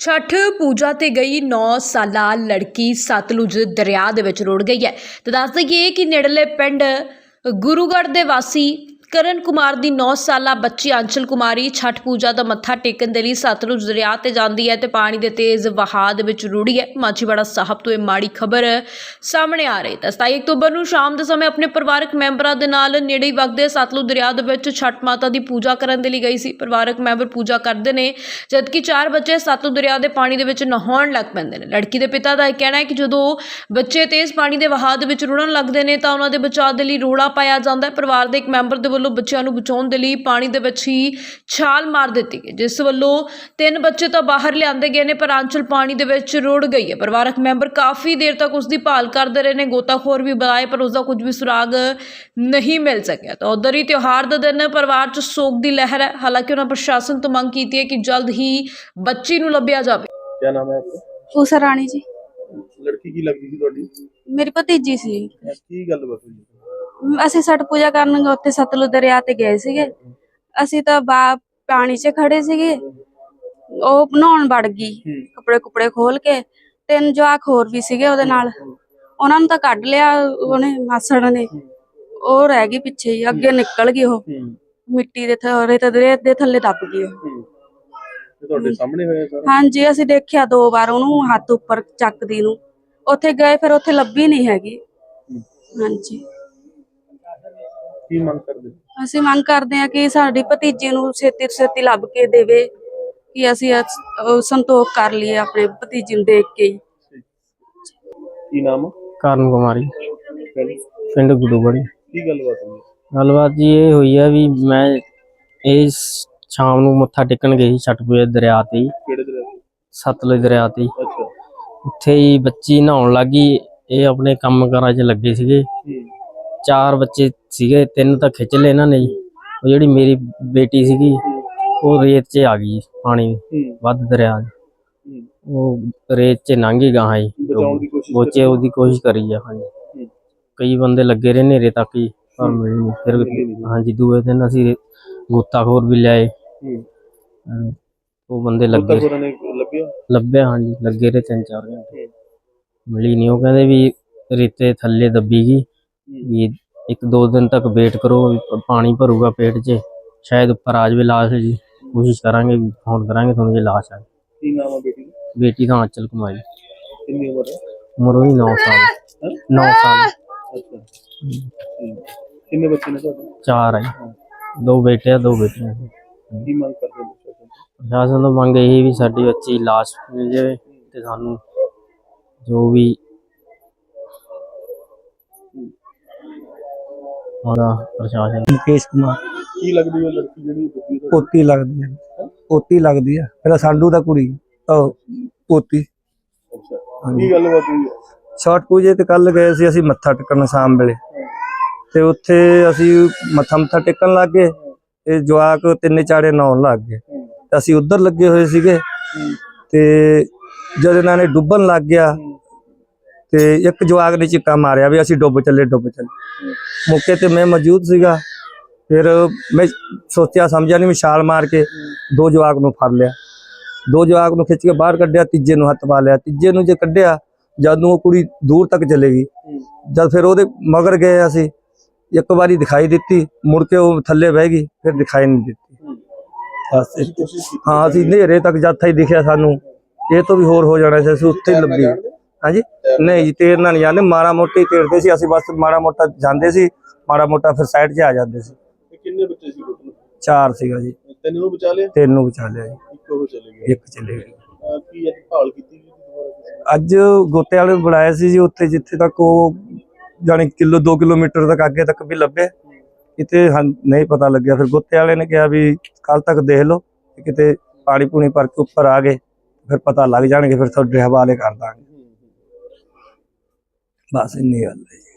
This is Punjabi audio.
ਛਠ ਪੂਜਾ ਤੇ ਗਈ 9 ਸਾਲਾ ਲੜਕੀ ਸਤਲੁਜ ਦਰਿਆ ਦੇ ਵਿੱਚ ਰੁੜ ਗਈ ਹੈ। ਤੇ ਦੱਸ ਦਈਏ ਕਿ ਨੇੜਲੇ ਪਿੰਡ ਗੁਰੂਗੜ੍ਹ ਦੇ ਵਾਸੀ ਕਰਨ ਕੁਮਾਰ ਦੀ 9 ਸਾਲਾ ਬੱਚੀ ਅੰਚਲ ਕੁਮਾਰੀ ਛਠ ਪੂਜਾ ਦਾ ਮੱਥਾ ਟੇਕਣ ਦੇ ਲਈ ਸਤਲੁਜ ਦਰਿਆ ਤੇ ਜਾਂਦੀ ਹੈ ਤੇ ਪਾਣੀ ਦੇ ਤੇਜ਼ ਵਹਾਅ ਦੇ ਵਿੱਚ ਰੁੜੀ ਹੈ। ਮਾਚੀਵਾੜਾ ਸਾਹਿਬ ਤੋਂ ਇਹ ਮਾੜੀ ਖਬਰ ਸਾਹਮਣੇ ਆ ਰਹੀ ਹੈ। 27 ਅਕਤੂਬਰ ਨੂੰ ਸ਼ਾਮ ਦੇ ਸਮੇਂ ਆਪਣੇ ਪਰਿਵਾਰਕ ਮੈਂਬਰਾਂ ਦੇ ਨਾਲ ਨੇੜੇ ਹੀ ਵਗਦੇ ਸਤਲੁਜ ਦਰਿਆ ਦੇ ਵਿੱਚ ਛਠ ਮਾਤਾ ਦੀ ਪੂਜਾ ਕਰਨ ਦੇ ਲਈ ਗਈ ਸੀ। ਪਰਿਵਾਰਕ ਮੈਂਬਰ ਪੂਜਾ ਕਰਦੇ ਨੇ, ਜਦਕਿ ਚਾਰ ਬੱਚੇ ਸਤਲੁਜ ਦਰਿਆ ਦੇ ਪਾਣੀ ਦੇ ਵਿੱਚ ਨਹਾਉਣ ਲੱਗ ਪੈਂਦੇ ਨੇ। ਲੜਕੀ ਦੇ ਪਿਤਾ ਦਾ ਇਹ ਕਹਿਣਾ ਹੈ ਕਿ ਜਦੋਂ ਬੱਚੇ ਤੇਜ਼ ਪਾਣੀ ਦੇ ਵਹਾਅ ਦੇ ਵਿੱਚ ਰੁੜਨ ਲੱਗਦੇ ਨੇ ਤਾਂ ਉਹਨਾਂ ਦੇ ਬਚਾਅ ਦੇ ਲਈ ਰੋੜਾ ਪਾਇਆ ਜਾਂਦਾ ਹੈ। ਪਰਿਵਾਰ ਦੇ ਇੱਕ ਮੈਂਬਰ ਦੇ ਵੱਲੋਂ ਬੱਚਿਆਂ ਨੂੰ ਬਚਾਉਣ ਦੇ ਲਈ ਪਾਣੀ ਦੇ ਵਿੱਚ ਹੀ ਛਾਲ ਮਾਰ ਦਿੱਤੀ ਗਈ ਜਿਸ ਵੱਲੋਂ ਤਿੰਨ ਬੱਚੇ ਤਾਂ ਬਾਹਰ ਲਿਆਂਦੇ ਗਏ ਨੇ ਪਰ ਆਂਚਲ ਪਾਣੀ ਦੇ ਵਿੱਚ ਰੁੜ ਗਈ ਹੈ। ਪਰਿਵਾਰਕ ਮੈਂਬਰ ਕਾਫੀ ਦੇਰ ਤੱਕ ਉਸ ਦੀ ਭਾਲ ਕਰਦੇ ਰਹੇ ਨੇ ਗੋਤਾਖੋਰ ਵੀ ਬੁਲਾਏ ਪਰ ਉਸ ਦਾ ਕੁਝ ਵੀ ਸੁਰਾਗ ਨਹੀਂ ਮਿਲ ਸਕਿਆ। ਤਾਂ ਉਧਰ ਹੀ ਤਿਉਹਾਰ ਦਾ ਦਿਨ ਪਰਿਵਾਰ 'ਚ ਸੋਗ ਦੀ ਲਹਿਰ ਹੈ। ਹਾਲਾਂਕਿ ਉਹਨਾਂ ਪ੍ਰਸ਼ਾਸਨ ਤੋਂ ਮੰਗ ਕੀਤੀ ਹੈ ਕਿ ਜਲਦ ਹੀ ਬੱਚੀ ਨੂੰ ਲੱਭਿਆ ਜਾਵੇ। ਕੀ ਨਾਮ ਹੈ ਆਪਕਾ? ਉਸਾ ਰਾਣੀ ਜੀ। ਲੜਕੀ ਕੀ ਲੱਗਦੀ ਸੀ ਤੁਹਾਡੀ? ਮੇਰੀ ਭਤੀਜੀ ਸੀ। ਕੀ ਗੱਲ ਬਸ ਹੋਈ? ਅਸੀਂ ਛਠ ਪੂਜਾ ਕਰਨ ਗਏ ਉੱਥੇ ਸਤਲੁਜ ਦਰਿਆ ਤੇ ਗਏ ਸੀਗੇ। ਅਸੀਂ ਤਾਂ ਬਾ ਪਾਣੀ 'ਚ ਖੜੇ ਸੀਗੇ। ਉਹ ਨਹਾਉਣ ਵੜ ਗਈ ਕੱਪੜੇ ਕੁਪੜੇ ਖੋਲ ਕੇ। ਤਿੰਨ ਜਵਾਕ ਹੋਰ ਵੀ ਸੀਗੇ ਉਹਦੇ ਨਾਲ। ਉਹਨਾਂ ਨੂੰ ਤਾਂ ਕੱਢ ਲਿਆ ਉਹਨੇ ਮਾਸੜ ਨੇ। ਉਹ ਰਹਿ ਗਈ ਪਿੱਛੇ ਹੀ ਅੱਗੇ ਨਿਕਲ ਗਈ ਉਹ। ਮਿੱਟੀ ਦੇ ਥੱਲੇ ਤੇ ਰੇਤ ਦੇ ਥੱਲੇ ਦੱਬ ਗਈ ਉਹ। ਹੂੰ ਤੇ ਤੁਹਾਡੇ ਸਾਹਮਣੇ ਹੋਇਆ ਸਾਰਾ? ਹਾਂਜੀ ਅਸੀਂ ਦੇਖਿਆ ਦੋ ਵਾਰ ਉਹਨੂੰ ਹੱਥ ਉੱਪਰ ਚੱਕਦੀ ਨੂੰ। ਉੱਥੇ ਗਏ ਫਿਰ ਉੱਥੇ ਲੱਭੀ ਨਹੀਂ ਹੈਗੀ। ਹਾਂਜੀ। ਕੀ ਮੰਗ ਕਰਦੇ ਅਸੀਂ ਮੰਗ ਕਰਦੇ ਹਾਂ ਕਿ ਸਾਡੀ ਭਤੀਜੀ ਨੂੰ ਛੇਤੀ ਤੋਂ ਛੇਤੀ ਲੱਭ ਕੇ ਦੇਵੇ ਕਿ ਅਸੀਂ ਸੰਤੋਖ ਕਰ ਲਈਏ ਆਪਣੇ ਭਤੀਜੀ ਨੂੰ ਦੇਖ ਕੇ ਹੀ। ਕੀ ਨਾਮ ਆ? ਕਰਨ ਕੁਮਾਰੀ। ਪਹਿਲੀ ਪਿੰਡ ਗੁੱਡੂਗੜੀ ਕੀ ਗੱਲਬਾਤ ਹੋਈ? ਗੱਲਬਾਤ ਜੀ ਇਹ ਹੋਈ ਆ ਵੀ ਮੈਂ ਇਹ ਸ- ਸ਼ਾਮ ਨੂੰ ਮੱਥਾ ਟੇਕਣ ਗਈ ਪੂਜਾ ਦਰਿਆ ਤੇ। ਕਿਹੜੇ ਤੇ? ਸਤਲੁਜ ਦਰਿਆ ਤੇ। ਅੱਛਾ। ਉੱਥੇ ਹੀ ਬੱਚੀ ਨਹਾਉਣ ਲੱਗੀ ਇਹ ਆਪਣੇ ਕੰਮ ਕਾਰਾਂ 'ਚ ਲੱਗੇ ਸੀਗੇ। ਹੂੰ। ਚਾਰ ਬੱਚੇ ਸੀਗੇ ਤਿੰਨ ਤਾਂ ਖਿੱਚ ਲਏ ਇਹਨਾਂ ਨੇ ਜੀ। ਉਹ ਜਿਹੜੀ ਮੇਰੀ ਬੇਟੀ ਸੀਗੀ ਉਹ ਰੇਤ 'ਚ ਆ ਗਈ ਪਾਣੀ ਵੱਧ ਦਰਿਆ 'ਚ। ਹੂੰ। ਉਹ ਰੇਤ 'ਚ ਲੰਘੀ ਗਾਹਾਂ ਹੀ ਬਚਾਉਣ ਦੀ ਕੋਸ਼ਿਸ਼ ਬੋਚੇ ਉਹਦੀ ਕੋਸ਼ਿਸ਼ ਕਰੀ ਆ ਹਾਂਜੀ ਹੂੰ। ਕਈ ਬੰਦੇ ਲੱਗੇ ਰਹੇ ਨੇਰੇ ਤੱਕ ਹੀ ਪਰ ਮਿਲੀ ਨਹੀਂ। ਫਿਰ। ਹਾਂਜੀ ਦੂਏ ਦਿਨ ਅਸੀਂ ਗੋਤਾਖੋਰ ਵੀ ਲਿਆਏ। ਹੂੰ। ਅਹ ਉਹ ਬੰਦੇ ਲੱਗੇ। ਨੇ ਲੱਭਿਆ? ਲੱਭਿਆ ਹਾਂਜੀ ਲੱਗੇ ਰਹੇ ਤਿੰਨ ਚਾਰ ਘੰਟੇ। ਮਿਲੀ ਨਹੀਂ। ਉਹ ਕਹਿੰਦੇ ਵੀ ਰੇਤੇ ਥੱਲੇ ਦੱਬੀ ਗਈ। ਵੀ ਇੱਕ ਦੋ ਦਿਨ ਤੱਕ ਵੇਟ ਕਰੋ ਪਾਣੀ ਭਰੂਗਾ ਪੇਟ 'ਚ ਸ਼ਾਇਦ ਉੱਪਰ ਆ ਜਾਵੇ ਲਾਸ਼ ਜੀ। ਕੋਸ਼ਿਸ਼ ਕਰਾਂਗੇ ਫੋਨ ਕਰਾਂਗੇ ਤੁਹਾਨੂੰ ਜੇ ਲਾਸ਼ ਆਏ ਕੀ ਨਾਮ ਬੇਟੀ ਦਾ? ਬੇਟੀ ਦਾ ਆਂਚਲ ਕੁਮਾਰੀ ਕਿੰਨੀ ਉਮਰ ਹੈ? ਉਮਰ ਉਹਦੀ 9 ਸਾਲ। ਹੈਂ? 9 ਸਾਲ। ਕਿੰਨੇ ਬੱਚੇ ਨੇ ਤੁਹਾਡੇ? ਚਾਰ ਹੈ ਦੋ ਬੇਟੇ ਆ ਦੋ ਬੇਟੀਆਂ ਕੀ ਮੰਗ ਕਰਦੇ ਤੋਂ? ਪ੍ਰਸ਼ਾਸਨ ਤੋਂ ਮੰਗ ਇਹੀ ਵੀ ਸਾਡੀ ਬੱਚੀ ਲਾਸ਼ ਮਿਲ ਜਾਵੇ ਤੇ ਸਾਨੂੰ ਜੋ ਵੀ ਉਹਦਾ ਪ੍ਰਸ਼ਾਸਨ। ਮੁਕੇਸ਼ ਕੁਮਾਰ। ਕੀ ਲੱਗਦੀ ਹੈ ਲੜਕੀ ਜਿਹੜੀ ਡੁੱਬੀ ਤੁਹਾਡੀ? ਪੋਤੀ ਲੱਗਦੀ ਹੈ। ਪੋਤੀ ਲੱਗਦੀ ਹੈ। ਮੇਰਾ ਸਾਡੂ ਦਾ ਕੁੜੀ ਉਹ ਪੋਤੀ। ਅੱਛਾ। ਕੀ ਗੱਲਬਾਤ ਹੋਈ ਹੈ? ਛਠ ਪੂਜੇ ਤੇ ਕੱਲ ਗਏ ਸੀ ਅਸੀਂ ਮੱਥਾ ਟੇਕਣ ਸ਼ਾਮ ਵੇਲੇ। ਤੇ ਉੱਥੇ ਅਸੀਂ ਮੱਥਾ ਮੱਥਾ ਟੇਕਣ ਲੱਗ ਗਏ ਤੇ ਜਵਾਕ ਤਿੰਨੇ ਚਾੜੇ ਨਹਾਉਣ ਲੱਗ ਗਏ। ਤੇ ਅਸੀਂ ਉੱਧਰ ਲੱਗੇ ਹੋਏ ਸੀਗੇ ਤੇ ਜਦ ਇਹਨਾਂ ਨੇ ਡੁੱਬਣ ਲੱਗ ਗਿਆ ਤੇ ਇੱਕ ਜਵਾਕ ਨੇ ਚਿੱਕਾ ਮਾਰਿਆ ਵੀ ਅਸੀਂ ਡੁੱਬ ਚੱਲੇ ਡੁੱਬ ਚੱਲੇ। ਮੌਕੇ ਤੇ ਮੈਂ ਮੌਜੂਦ ਸੀਗਾ। ਫਿਰ ਮੈਂ ਸੋਚਿਆ, ਸਮਝਿਆ ਨਹੀਂ ਮੈਂ ਛਾਲ ਮਾਰ ਕੇ ਦੋ ਜਵਾਕ ਨੂੰ ਫੜ ਲਿਆ। ਦੋ ਜਵਾਕ ਨੂੰ ਖਿੱਚ ਕੇ ਬਾਹਰ ਕੱਢਿਆ, ਤੀਜੇ ਨੂੰ ਹੱਥ ਪਾ ਲਿਆ। ਤੀਜੇ ਨੂੰ ਜੇ ਕੱਢਿਆ, ਜਦ ਨੂੰ ਉਹ ਕੁੜੀ ਦੂਰ ਤੱਕ ਚਲੇ ਗਈ। ਜਦ ਫਿਰ ਉਹਦੇ ਮਗਰ ਗਏ ਅਸੀਂ, ਇੱਕ ਵਾਰੀ ਦਿਖਾਈ ਦਿੱਤੀ। ਮੁੜ ਕੇ ਉਹ ਥੱਲੇ ਬਹਿ ਗਈ, ਫਿਰ ਦਿਖਾਈ ਨਹੀਂ ਦਿੱਤੀ। ਹਾਂ, ਅਸੀਂ ਹਨੇਰੇ ਤੱਕ ਜਦ ਹੀ ਦਿਖਿਆ ਸਾਨੂੰ, ਇਹ ਤੋਂ ਵੀ ਹੋਰ ਹੋ ਜਾਣਾ ਸੀ, ਅਸੀਂ ਉੱਥੇ ਹੀ ਲੱਭੀ। ਹਾਂਜੀ? ਨਹੀਂ ਜੀ ਤੇਰਨਾ ਨਹੀਂ ਜਾਂਦੇ। ਮਾੜਾ ਮੋਟੀ ਤੇਰਦੇ ਸੀ ਅਸੀਂ ਬਸ ਮਾੜਾ ਮੋਟਾ ਜਾਂਦੇ ਸੀ ਮਾੜਾ ਮੋਟਾ ਫਿਰ ਸਾਈਡ 'ਚ ਆ ਜਾਂਦੇ ਸੀ। ਕਿੰਨੇ ਬੱਚੇ ਸੀ ਟੋਟਲ ਚਾਰ ਸੀਗਾ ਜੀ। ਤਿੰਨ ਨੂੰ ਬਚਾ ਲਿਆ? ਤਿੰਨ ਨੂੰ ਬਚਾ ਲਿਆ ਜੀ। ਇੱਕ ਉਹ ਚਲੇ ਗਏ ਇੱਕ ਚਲੇ ਕੀ ਅੱਜ ਭਾਲ ਕੀਤੀ ਦੁਬਾਰਾ ਅੱਜ ਗੋਤੇ ਵਾਲੇ ਬੁਲਾਇਆ ਸੀ ਜੀ ਉੱਥੇ ਜਿੱਥੇ ਤੱਕ ਉਹ ਜਾਣੀ ਕਿਲੋ 2 ਕਿਲੋਮੀਟਰ ਤੱਕ ਅੱਗੇ ਤੱਕ ਵੀ ਲੱਭੇ। ਕਿਤੇ ਨਹੀਂ ਪਤਾ ਲੱਗਿਆ। ਫਿਰ ਗੋਤੇ ਵਾਲੇ ਨੇ ਕਿਹਾ ਵੀ ਕੱਲ ਤੱਕ ਦੇਖ ਲਓ ਕਿਤੇ ਪਾਣੀ ਪੂਣੀ ਭਰ ਕੇ ਉੱਪਰ ਆ ਗਏ ਫਿਰ ਪਤਾ ਲੱਗ ਜਾਣਗੇ ਫਿਰ ਤੁਹਾਡੇ ਹਵਾਲੇ ਕਰ ਦਾਂਗੇ। ਬਸ ਇੰਨੀ ਗੱਲ ਹੈ ਜੀ।